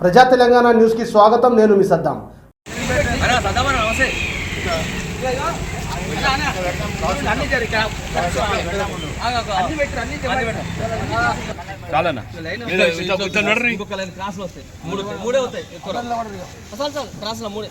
ప్రజా తెలంగాణ న్యూస్కి స్వాగతం నేను మీ సద్దాం. చాలన్నా. ఇంకొక లైన్ క్రాస్లు వస్తాయి మూడు. మూడే వస్తాయి ఎక్కువ రావు. చాలు చాలు క్రాస్లో మూడే.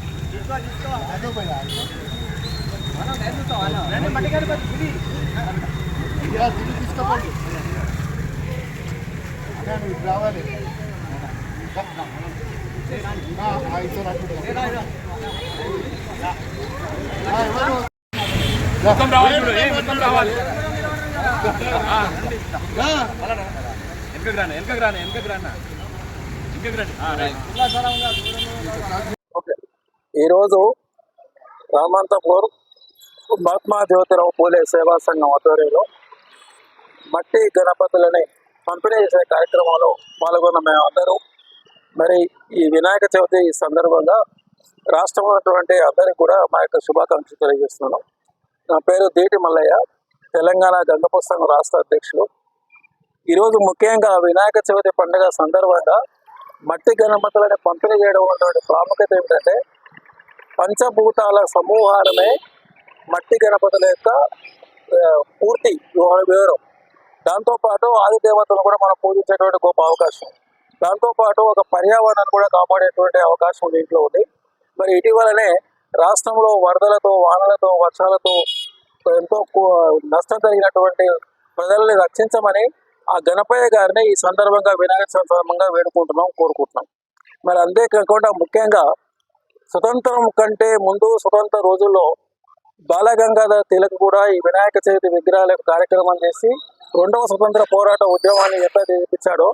రావాలి మొత్తం రావాలి చూడు ఏ మొత్తం రావాలి వెనకకు రాను వెనకకు వెనకకు రైట్. ఈరోజు రామంతపూర్ మహాత్మా జ్యోతిరావు పూలే సేవా సంఘం ఆధ్వర్యంలో మట్టి గణపతులని పంపిణీ చేసే కార్యక్రమంలో పాల్గొన్న మేమందరూ. మరి ఈ వినాయక చవితి సందర్భంగా రాష్ట్రం ఉన్నటువంటి అందరికీ కూడా మా యొక్క శుభాకాంక్షలు తెలియజేస్తున్నాను. నా పేరు దేటి మల్లయ్య తెలంగాణ గంగ పుస్తకం రాష్ట్ర అధ్యక్షులు. ఈరోజు ముఖ్యంగా వినాయక చవితి పండుగ సందర్భంగా మట్టి గణపతులని పంపిణీ చేయడం ఉన్నటువంటి ప్రాముఖ్యత ఏమిటంటే పంచభూతాల సమూహాలమే మట్టి గణపతుల యొక్క పూర్తి వివరం. దాంతోపాటు ఆదిదేవతలు కూడా మనం పూజించేటువంటి గొప్ప అవకాశం. దాంతోపాటు ఒక పర్యావరణాన్ని కూడా కాపాడేటువంటి అవకాశం దీంట్లో ఉంది. మరి ఇటీవలనే రాష్ట్రంలో వరదలతో వానలతో వర్షాలతో ఎంతో నష్టం జరిగినటువంటి ప్రజల్ని రక్షించమని ఆ గణపయ్య గారిని ఈ సందర్భంగా వినాయక సందర్భంగా వేడుకుంటున్నాం కోరుకుంటున్నాం. మరి అంతేకాకుండా ముఖ్యంగా స్వతంత్రం కంటే ముందు స్వతంత్ర రోజుల్లో బాలగంగాధర తిలక్ కూడా ఈ వినాయక చవితి విగ్రహాలకు కార్యక్రమం చేసి రెండవ స్వతంత్ర పోరాట ఉద్యమాన్ని ఎట్లా చేయించాడో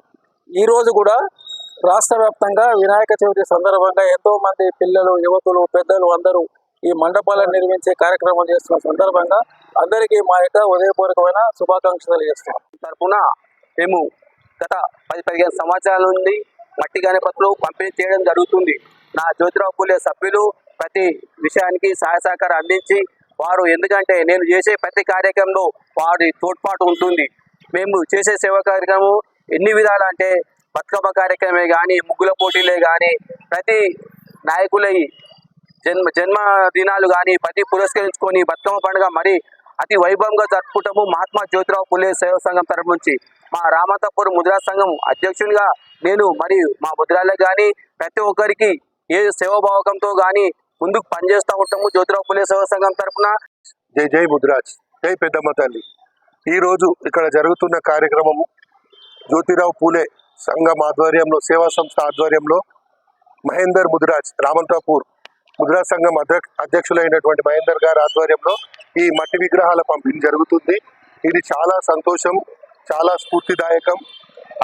ఈ రోజు కూడా రాష్ట్ర వ్యాప్తంగా వినాయక చవితి సందర్భంగా ఎంతో మంది పిల్లలు యువకులు పెద్దలు అందరూ ఈ మండపాలను నిర్మించే కార్యక్రమం చేస్తున్న సందర్భంగా అందరికీ మా యొక్క ఉదయపూర్వకమైన శుభాకాంక్షలు చేస్తున్నాం. తరఫున మేము గత పది పదిహేను సంవత్సరాల నుండి మట్టి గణపతులు పంపిణీ చేయడం జరుగుతుంది. నా జ్యోతిరావు పూలే సభ్యులు ప్రతి విషయానికి సహాయ సహకారం అందించి వారు ఎందుకంటే నేను చేసే ప్రతి కార్యక్రమంలో వారి తోడ్పాటు ఉంటుంది. మేము చేసే సేవా కార్యక్రమం ఎన్ని విధాలు అంటే బతుకమ్మ కార్యక్రమే కానీ ముగ్గుల పోటీలే కానీ ప్రతి నాయకులై జన్మ జన్మదినాలు కానీ ప్రతి పురస్కరించుకొని బతుకమ్మ పండుగ మరి అతి వైభవంగా జరుపుకుంటాము మహాత్మా జ్యోతిరావు పులే సేవా సంఘం తరపు నుంచి. మా రామంతపూర్ ముద్రా సంఘం అధ్యక్షునిగా నేను మరియు మా ముద్రాలకు కానీ ప్రతి ఒక్కరికి ఏ సేవాభావకంతో కానీ ముందుకు పనిచేస్తూ ఉంటాము. జ్యోతిరావు పులే సేవా సంఘం తరపున. జై జై ముద్రాజ్. జై పెద్దమ్మ తల్లి. ఈరోజు ఇక్కడ జరుగుతున్న కార్యక్రమము జ్యోతిరావు పూలే సంఘం ఆధ్వర్యంలో సేవా సంస్థ ఆధ్వర్యంలో మహేందర్ ముదిరాజ్ రామంతాపూర్ ముదిరాజ్ సంఘం అధ్యక్షులైనటువంటి మహేందర్ గారి ఆధ్వర్యంలో ఈ మట్టి విగ్రహాల పంపిణీ జరుగుతుంది. ఇది చాలా సంతోషం చాలా స్ఫూర్తిదాయకం.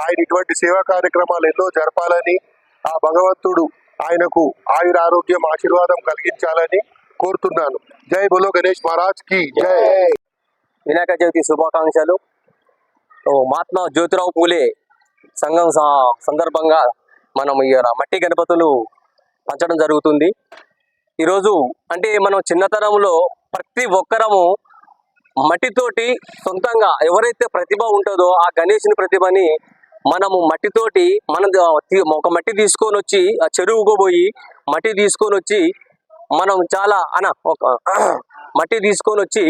ఆయన ఇటువంటి సేవా కార్యక్రమాలు ఎన్నో జరపాలని ఆ భగవంతుడు ఆయనకు ఆయుర ఆరోగ్యం ఆశీర్వాదం కలిగించాలని కోరుతున్నాను. జై బోలో గణేష్ మహారాజ్కి జై. వినాయక చవితి శుభాకాంక్షలు. ఓ మహాత్మా జ్యోతిరావు పూలే సంఘం స- సందర్భంగా మనం ఈ మట్టి గణపతులు పంచడం జరుగుతుంది. ఈరోజు అంటే మనం చిన్నతనంలో ప్రతి ఒక్కరము మట్టితోటి సొంతంగా ఎవరైతే ప్రతిభ ఉంటుందో ఆ గణేషుని ప్రతిభని మనము మట్టితోటి మనం ఒక మట్టి తీసుకొని వచ్చి ఆ చెరువుకు పోయి మట్టి తీసుకొని వచ్చి మనం చాలా అన ఒక మట్టి తీసుకొని వచ్చి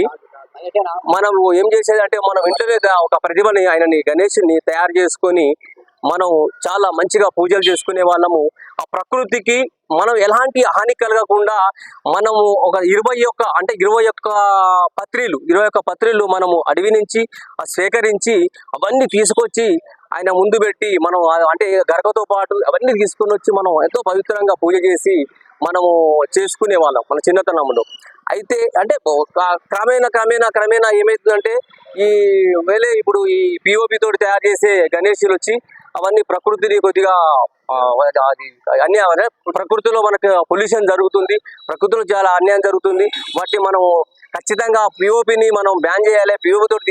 మనం ఏం చేసేది అంటే మనం ఇంట్లోనే ఒక ప్రతిభని ఆయనని గణేష్ని తయారు చేసుకొని మనం చాలా మంచిగా పూజలు చేసుకునే వాళ్ళము. ఆ ప్రకృతికి మనం ఎలాంటి హాని కలగకుండా మనము ఒక ఇరవై ఒక్క అంటే ఇరవై ఒక్క పత్రిలు ఇరవై ఒక్క పత్రిలు మనము అడవి నుంచి ఆ సేకరించి అవన్నీ తీసుకొచ్చి ఆయన ముందు పెట్టి మనం అంటే గరకతో పాటు అవన్నీ తీసుకొని వచ్చి మనం ఎంతో పవిత్రంగా పూజ చేసి మనము చేసుకునే వాళ్ళం మన చిన్నతనంలో. అయితే అంటే క్రమేణా క్రమేణా క్రమేణా ఏమవుతుందంటే ఈ వేలే ఇప్పుడు ఈ పిఓపి తోటి తయారు చేసే గణేషులు వచ్చి అవన్నీ ప్రకృతిని కొద్దిగా అది అన్ని ప్రకృతిలో మనకు పొల్యూషన్ జరుగుతుంది ప్రకృతిలో చాలా అన్యాయం జరుగుతుంది. వాటిని మనం ఖచ్చితంగా పిఓపిని మనం బ్యాన్ చేయాలి పిఓపి తోటి